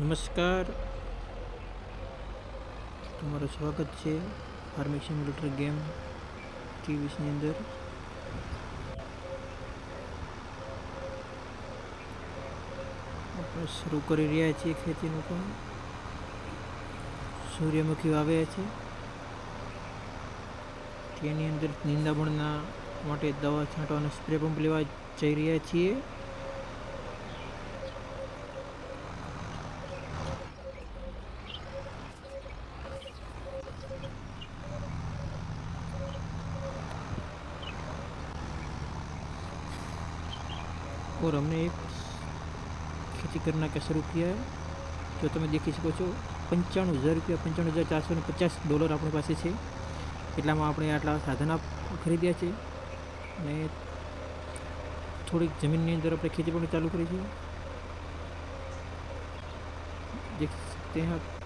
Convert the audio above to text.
નમસ્કાર. તમારું સ્વાગત છે ફાર્મિંગ સિમ્યુલેટર ગેમ ટીવીસની અંદર. આપણે શરૂ કરી રહ્યા છીએ ખેતીનું કામ. સૂર્યમુખી વાવ્યા છે. તેની અંદર નિંદામણના માટે દવા છાંટવાનો સ્પ્રે પંપ લેવા જઈ રહ્યા છીએ. और हमने एक खेती करना का शुरू किया है જો તમે દેખી શકો છો પંચાણું હજાર રૂપિયા પંચાણું હજાર ચારસો ને પચાસ ડોલર આપણી પાસે છે એટલામાં આપણે આટલા સાધન ખરીદ્યા છે અને થોડીક જમીનની અંદર આપણે ખેતી પણ ચાલુ કરી છે દેખ सकते हैं आप